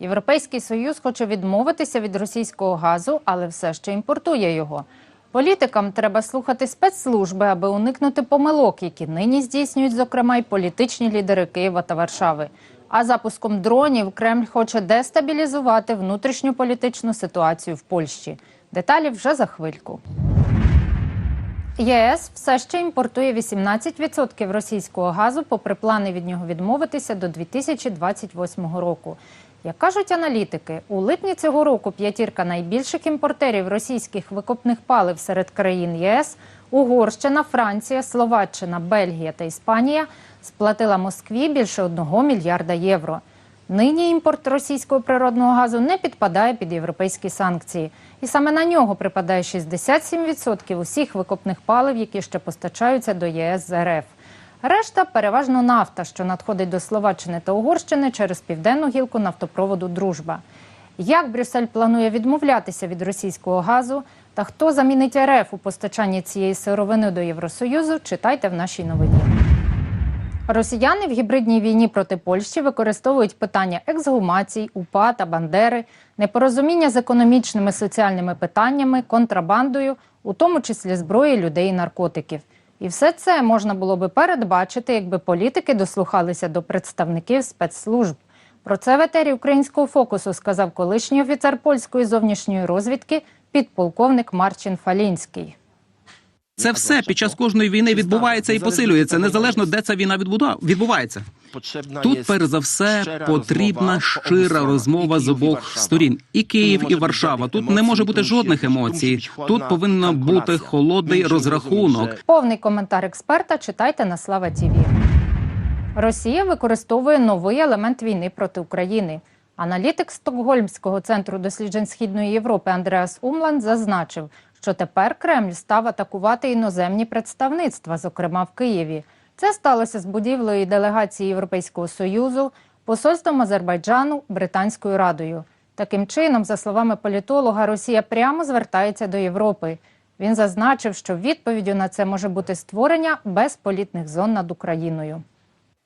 Європейський союз хоче відмовитися від російського газу, але все ще імпортує його. Політикам треба слухати спецслужби, аби уникнути помилок, які нині здійснюють, зокрема, й політичні лідери Києва та Варшави. А запуском дронів Кремль хоче дестабілізувати внутрішню політичну ситуацію в Польщі. Деталі вже за хвильку. ЄС все ще імпортує 18% російського газу, попри плани від нього відмовитися до 2028 року. Як кажуть аналітики, у липні цього року п'ятірка найбільших імпортерів російських викопних палив серед країн ЄС Угорщина, Франція, Словаччина, Бельгія та Іспанія сплатила Москві більше 1 мільярда євро. Нині імпорт російського природного газу не підпадає під європейські санкції, і саме на нього припадає 67% усіх викопних палив, які ще постачаються до ЄС з РФ. Решта переважно нафта, що надходить до Словаччини та Угорщини через південну гілку нафтопроводу Дружба. Як Брюссель планує відмовлятися від російського газу та хто замінить РФ у постачанні цієї сировини до Євросоюзу, читайте в нашій новині. Росіяни в гібридній війні проти Польщі використовують питання ексгумацій, УПА та Бандери, непорозуміння з економічними соціальними питаннями, контрабандою, у тому числі зброї, людей і наркотиків. І все це можна було би передбачити, якби політики дослухалися до представників спецслужб. Про це в етері українського фокусу сказав колишній офіцер польської зовнішньої розвідки, підполковник Марчин Фалінський. Це все під час кожної війни відбувається і посилюється, незалежно де ця війна відбувається. Тут, перш за все, потрібна щира розмова з обох сторін. І Київ, і Варшава. Тут не може бути жодних емоцій. Тут повинен бути холодний розрахунок. Повний коментар експерта читайте на Слава ТІВІ. Росія використовує новий елемент війни проти України. Аналітик Стокгольмського центру досліджень Східної Європи Андреас Умланд зазначив, що тепер Кремль став атакувати іноземні представництва, зокрема в Києві. Це сталося з будівлею делегації Європейського союзу, посольством Азербайджану, Британською радою. Таким чином, за словами політолога, Росія прямо звертається до Європи. Він зазначив, що відповіддю на це може бути створення безполітних зон над Україною.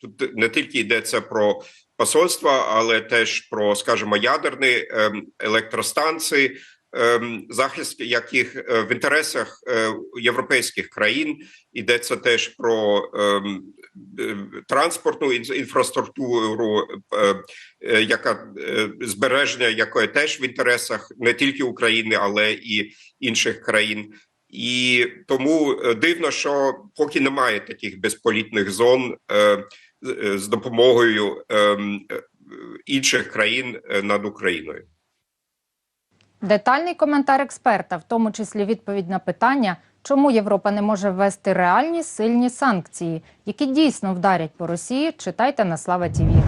Тут не тільки йдеться про посольства, але теж про, скажімо, ядерні ем, електростанції, захист яких е, в інтересах е, європейських країн йдеться теж про ем, е, транспортну ін- інфраструктуру, яка збереження якої теж в інтересах не тільки України, але і інших країн. І тому дивно, що поки немає таких безполітних зон з- допомогою ем, інших країн над Україною. Детальний коментар експерта, в тому числі відповідь на питання, чому Європа не може ввести реальні сильні санкції, які дійсно вдарять по Росії, читайте на Слава ТІВІ.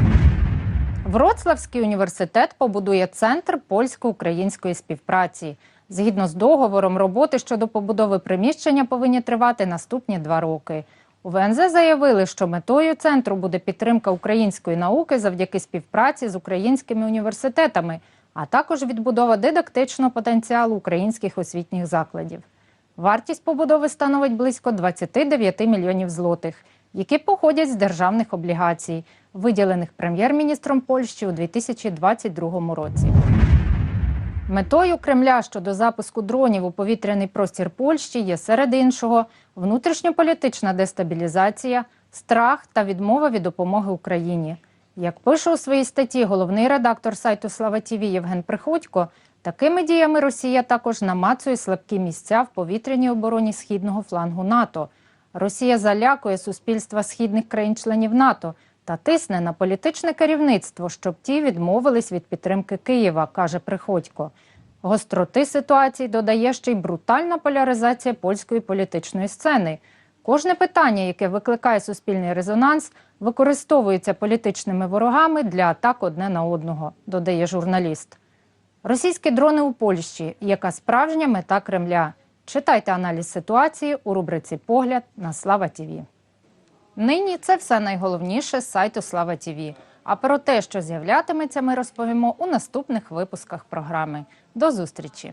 Вроцлавський університет побудує центр польсько-української співпраці. Згідно з договором, роботи щодо побудови приміщення повинні тривати наступні два роки. У ВНЗ заявили, що метою центру буде підтримка української науки завдяки співпраці з українськими університетами, а також відбудова дидактичного потенціалу українських освітніх закладів. Вартість побудови становить близько 29 мільйонів злотих, які походять з державних облігацій, виділених прем'єр-міністром Польщі у 2022 році. Метою Кремля щодо запуску дронів у повітряний простір Польщі є серед іншого внутрішньополітична дестабілізація, страх та відмова від допомоги Україні. Як пише у своїй статті головний редактор сайту Слава ТІВІ Євген Приходько, такими діями Росія також намацує слабкі місця в повітряній обороні східного флангу НАТО. Росія залякує суспільства східних країн-членів НАТО та тисне на політичне керівництво, щоб ті відмовились від підтримки Києва, каже Приходько. Гостроти ситуації додає ще й брутальна поляризація польської політичної сцени. Кожне питання, яке викликає суспільний резонанс, використовується політичними ворогами для атак одне на одного, додає журналіст. Російські дрони у Польщі. Яка справжня мета Кремля? Читайте аналіз ситуації у рубриці Погляд на Слава ТІВІ. Нині це все найголовніше з сайту Слава ТІВІ. А про те, що з'являтиметься, ми розповімо у наступних випусках програми. До зустрічі!